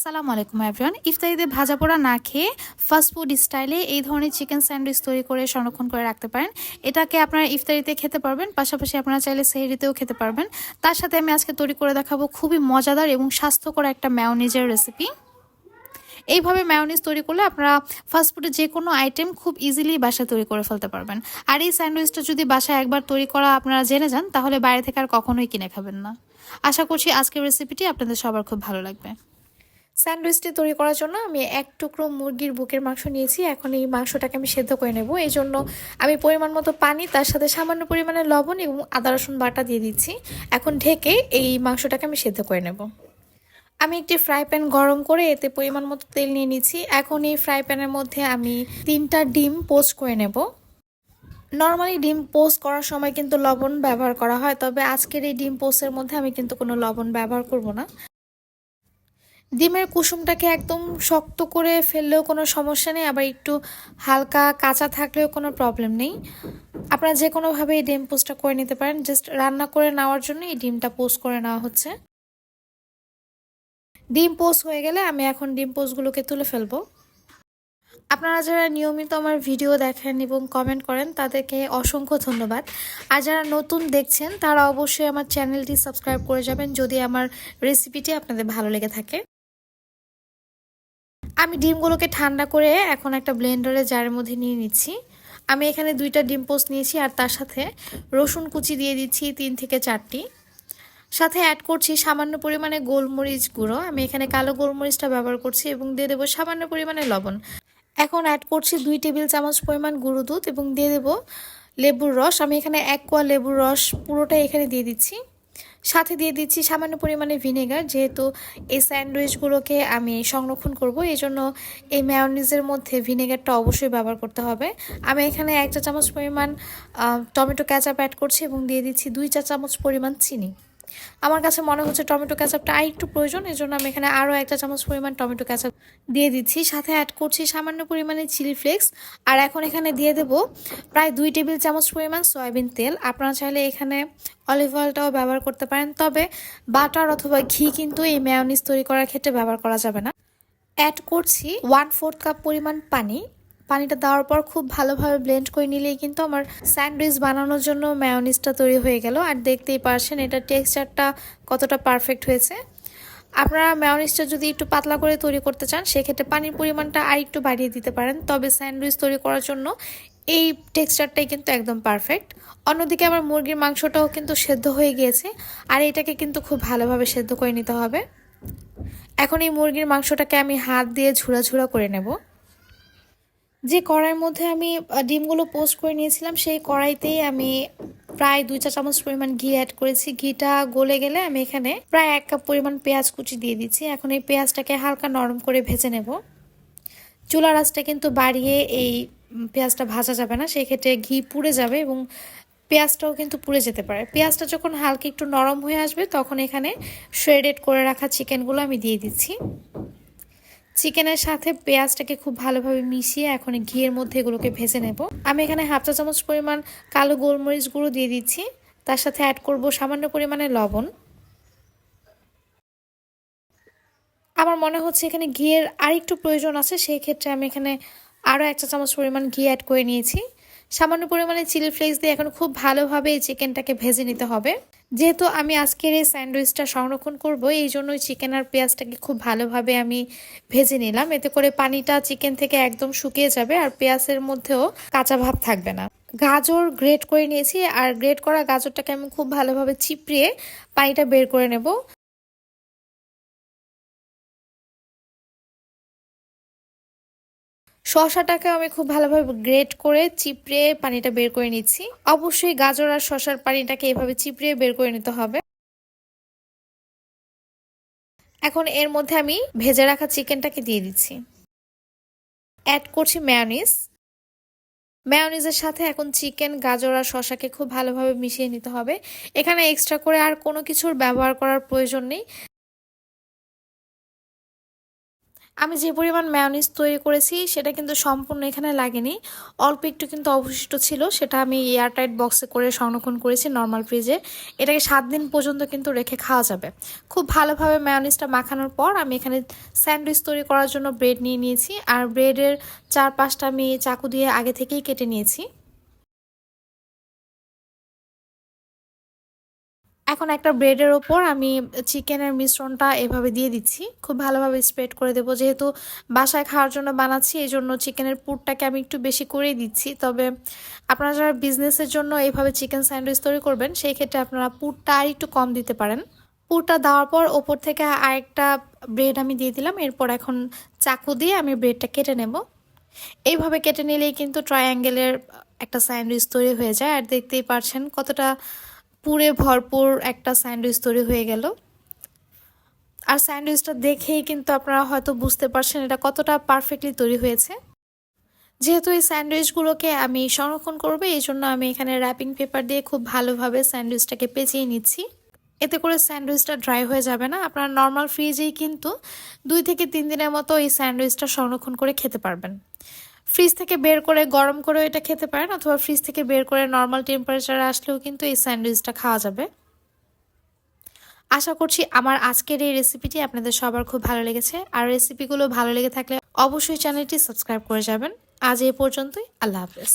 আসসালামু আলাইকুম এভরিওয়ান ইফতারিতে ভাজা পোড়া না খেয়ে ফাস্ট ফুড স্টাইলে এই ধরনের চিকেন স্যান্ডউইচ তৈরি করে সংরক্ষণ করে রাখতে পারেন। এটাকে আপনারা ইফতারিতে খেতে পারবেন, পাশাপাশি আপনারা চাইলে সেহরিতেও খেতে পারবেন। তার সাথে আমি আজকে তৈরি করে দেখাবো খুবই মজাদার এবং স্বাস্থ্যকর একটা ম্যাওনিজের রেসিপি এইভাবে ম্যায়োনিজ তৈরি করলে আপনারা ফাস্টফুডে যে কোনো আইটেম খুব ইজিলি বাসায় তৈরি করে ফেলতে পারবেন। আর এই স্যান্ডউইচটা যদি বাসায় একবার তৈরি করা আপনারা জেনে যান, তাহলে বাইরে থেকে আর কখনোই কিনে খাবেন না। আশা করছি আজকের রেসিপিটি আপনাদের সবার খুব ভালো লাগবে। স্যান্ডউইচটি তৈরি করার জন্য আমি এক টুকরো মুরগির বুকের মাংস নিয়েছি। এখন এই মাংসটাকে আমি সেদ্ধ করে নেব। এই জন্য আমি পরিমাণ মতো পানি, তার সাথে সামান্য পরিমাণে লবণ এবং আদা, রসুন বাটা দিয়ে দিচ্ছি। এখন ঢেকে এই মাংসটাকে আমি সেদ্ধ করে নেব। আমি একটি ফ্রাই প্যান গরম করে এতে পরিমাণ মতো তেল নিয়ে নিচ্ছি। এখন এই ফ্রাই প্যানের মধ্যে আমি তিনটা ডিম পোস্ট করে নেব। নর্মালি ডিম পোস্ট করার সময় কিন্তু লবণ ব্যবহার করা হয়, তবে আজকের এই ডিম পোস্টের মধ্যে আমি কিন্তু কোনো লবণ ব্যবহার করব না। ডিমের কুসুমটাকে একদম শক্ত করে ফেললেও কোনো সমস্যা নেই, আবার একটু হালকা কাঁচা থাকলেও কোনো প্রবলেম নেই। আপনারা যে কোনোভাবে এই ডিম পোস্টটা করে নিতে পারেন। জাস্ট রান্না করে নেওয়ার জন্য এই ডিমটা পোস্ট করে নেওয়া হচ্ছে। ডিম পোস্ট হয়ে গেলে আমি এখন ডিম পোস্টগুলোকে তুলে ফেলব। আপনারা যারা নিয়মিত আমার ভিডিও দেখেন এবং কমেন্ট করেন, তাদেরকে অসংখ্য ধন্যবাদ। আর যারা নতুন দেখছেন, তারা অবশ্যই আমার চ্যানেলটি সাবস্ক্রাইব করে যাবেন, যদি আমার রেসিপিটি আপনাদের ভালো লেগে থাকে। আমি ডিমগুলোকে ঠান্ডা করে এখন একটা ব্লেন্ডারে জারের মধ্যে নিয়ে নিচ্ছি। আমি এখানে দুইটা ডিম পোস্ট নিয়েছি আর তার সাথে রসুন কুচি দিয়ে দিচ্ছি তিন থেকে চারটি। সাথে অ্যাড করছি সামান্য পরিমাণে গোলমরিচ গুঁড়ো। আমি এখানে কালো গোলমরিচটা ব্যবহার করছি এবং দিয়ে দেবো সামান্য পরিমাণে লবণ। এখন অ্যাড করছি দুই টেবিল চামচ পরিমাণ গুঁড়ো দুধ এবং দিয়ে দেবো লেবুর রস। আমি এখানে এক কোয়া লেবুর রস পুরোটাই এখানে দিয়ে দিচ্ছি। সাথে দিয়ে দিচ্ছি সামান্য পরিমাণে ভিনেগার, যেহেতু এই স্যান্ডউইচগুলোকে আমি সংরক্ষণ করব এই জন্য এই ম্যাওনিজের মধ্যে ভিনেগারটা অবশ্যই ব্যবহার করতে হবে। আমি এখানে এক চা চামচ পরিমাণ টমেটো ক্যাচাপ অ্যাড করছি এবং দিয়ে দিচ্ছি দুই চা চামচ পরিমাণ চিনি। আমার কাছে মনে হচ্ছে টমেটো ক্যাচাপটা আর একটু প্রয়োজন এই জন্য আমি এখানে আরও একটা চামচ পরিমাণ টমেটো ক্যাচাপ দিয়ে দিচ্ছি। সাথে অ্যাড করছি সামান্য পরিমাণে চিলি ফ্লেক্স আর এখন এখানে দিয়ে দেব প্রায় দুই টেবিল চামচ পরিমাণ সয়াবিন তেল। আপনারা চাইলে এখানে অলিভ অয়েলটাও ব্যবহার করতে পারেন, তবে বাটার অথবা ঘি কিন্তু এই ম্যায়োনিজ তৈরি করার ক্ষেত্রে ব্যবহার করা যাবে না। অ্যাড করছি ওয়ান ফোর্থ কাপ পরিমাণ পানি। পানিটা দেওয়ার পর খুব ভালোভাবে ব্লেন্ড করে নিলেই কিন্তু আমার স্যান্ডউইচ বানানোর জন্য ম্যায়োনিজটা তৈরি হয়ে গেল। আর দেখতেই পারছেন, এটা টেক্সচারটা কতটা পারফেক্ট হয়েছে। আপনারা ম্যায়োনিজটা যদি একটু পাতলা করে তৈরি করতে চান, সেক্ষেত্রে পানির পরিমাণটা আর একটু বাড়িয়ে দিতে পারেন। তবে স্যান্ডউইচ তৈরি করার জন্য এই টেক্সচারটাই কিন্তু একদম পারফেক্ট অন্যদিকে আমার মুরগির মাংসটাও কিন্তু সেদ্ধ হয়ে গিয়েছে, আর এটাকে কিন্তু খুব ভালোভাবে সেদ্ধ করে নিতে হবে। এখন এই মুরগির মাংসটাকে আমি হাত দিয়ে ঝুড়া ঝুড়া করে নেব। যে কড়াইয়ের মধ্যে আমি ডিমগুলো পোস্ট করে নিয়েছিলাম, সেই কড়াইতেই আমি প্রায় দুই চা চামচ পরিমাণ ঘি অ্যাড করেছি। ঘিটা গলে গেলে আমি এখানে প্রায় এক কাপ পরিমাণ পেঁয়াজ কুচি দিয়ে দিচ্ছি। এখন এই পেঁয়াজটাকে হালকা নরম করে ভেজে নেব। চুলা রাসটা কিন্তু বাড়িয়ে এই পেঁয়াজটা ভাজা যাবে না সেই ক্ষেত্রে ঘি পুড়ে যাবে এবং পেঁয়াজটাও কিন্তু পুড়ে যেতে পারে। পেঁয়াজটা যখন হালকা একটু নরম হয়ে আসবে, তখন এখানে শ্রেডেড করে রাখা চিকেনগুলো আমি দিয়ে দিচ্ছি। চিকেনের সাথে পেঁয়াজটাকে খুব ভালোভাবে মিশিয়ে এখন ঘিয়ের মধ্যে এগুলোকে ভেজে নেব। আমি এখানে হাফ চা চামচ পরিমাণ কালো গোলমরিচ গুঁড়ো দিয়ে দিচ্ছি। তার সাথে অ্যাড করব সামান্য পরিমাণে লবণ। আমার মনে হচ্ছে এখানে ঘিয়ের আরেকটু প্রয়োজন আছে সেই ক্ষেত্রে আমি এখানে আরও এক চা চামচ পরিমাণ ঘি অ্যাড করে নিয়েছি। সামান্য পরিমাণে চিলি ফ্লেক্স দিয়ে এখন খুব ভালোভাবে এই চিকেনটাকে ভেজে নিতে হবে। যেহেতু আমি আজকের এই স্যান্ডউইচটা সংরক্ষণ করব, এই জন্যই চিকেন আর পেঁয়াজটাকে খুব ভালোভাবে আমি ভেজে নিলাম। এতে করে পানিটা চিকেন থেকে একদম শুকিয়ে যাবে আর পেঁয়াজের মধ্যেও কাঁচা ভাব থাকবে না। গাজর গ্রেট করে নিয়েছি, আর গ্রেট করা গাজরটাকে আমি খুব ভালোভাবে চিপড়িয়ে পানিটা বের করে নেব। শশাটাকে আমি খুব ভালোভাবে গ্রেট করে চিপড়ে পানিটা বের করে নিচ্ছি। অবশ্যই গাজর আর শশার পানিটাকে এভাবে চিপড়ে বের করে নিতে হবে। এখন এর মধ্যে আমি ভেজে রাখা চিকেনটাকে দিয়ে দিচ্ছি। অ্যাড করছি ম্যায়োনিজ ম্যায়োনিজের সাথে এখন চিকেন, গাজর আর শশাকে খুব ভালোভাবে মিশিয়ে নিতে হবে। এখানে এক্সট্রা করে আর কোনো কিছুর ব্যবহার করার প্রয়োজন নেই। আমি যে পরিমাণ ম্যায়োনিজ তৈরি করেছি, সেটা কিন্তু সম্পূর্ণ এখানে লাগেনি। অল্প একটু কিন্তু অবশিষ্ট ছিল, সেটা আমি এয়ারটাইট বক্সে করে সংরক্ষণ করেছি নর্মাল ফ্রিজে এটাকে সাত দিন পর্যন্ত কিন্তু রেখে খাওয়া যাবে। খুব ভালোভাবে ম্যায়োনিজটা মাখানোর পর আমি এখানে স্যান্ডউইচ তৈরি করার জন্য ব্রেড নিয়ে নিয়েছি, আর ব্রেডের চার পাঁচটা আমি চাকু দিয়ে আগে থেকেই কেটে নিয়েছি। এখন একটা ব্রেডের ওপর আমি চিকেনের মিশ্রণটা এভাবে দিয়ে দিচ্ছি। খুব ভালোভাবে স্প্রেড করে দেবো। যেহেতু বাসায় খাওয়ার জন্য বানাচ্ছি এই জন্য চিকেনের পুরটাকে আমি একটু বেশি করেই দিচ্ছি। তবে আপনারা যারা বিজনেসের জন্য এইভাবে চিকেন স্যান্ডউইচ তৈরি করবেন, সেই ক্ষেত্রে আপনারা পুরটা আর একটু কম দিতে পারেন। পুরটা দেওয়ার পর ওপর থেকে আরেকটা ব্রেড আমি দিয়ে দিলাম। এরপর এখন চাকু দিয়ে আমি ব্রেডটা কেটে নেব। এইভাবে কেটে নিলেই কিন্তু ট্রায়াঙ্গেলের একটা স্যান্ডউইচ তৈরি হয়ে যায়। আর দেখতেই পারছেন কতটা পুরে ভরপুর একটা স্যান্ডউইচ তৈরি হয়ে গেল। আর স্যান্ডউইচটা দেখেই কিন্তু আপনারা হয়তো বুঝতে পারছেন এটা কতটা পারফেক্টলি তৈরি হয়েছে। যেহেতু এই স্যান্ডউইচগুলোকে আমি সংরক্ষণ করব, এই জন্য আমি এখানে র্যাপিং পেপার দিয়ে খুব ভালোভাবে স্যান্ডউইচটাকে পেঁচিয়ে নিচ্ছি। এতে করে স্যান্ডউইচটা ড্রাই হয়ে যাবে না, আপনারা নর্মাল ফ্রিজেই কিন্তু দুই থেকে তিন দিনের মতো এই স্যান্ডউইচটা সংরক্ষণ করে খেতে পারবেন। ফ্রিজ থেকে বের করে গরম করেও এটা খেতে পারেন, অথবা ফ্রিজ থেকে বের করে নর্মাল টেম্পারেচারে আসলেও কিন্তু এই স্যান্ডউইচটা খাওয়া যাবে। আশা করছি আমার আজকের এই রেসিপিটি আপনাদের সবার খুব ভালো লেগেছে। আর রেসিপিগুলো ভালো লেগে থাকলে অবশ্যই চ্যানেলটি সাবস্ক্রাইব করে যাবেন। আজ এ পর্যন্তই, আল্লাহ হাফেজ।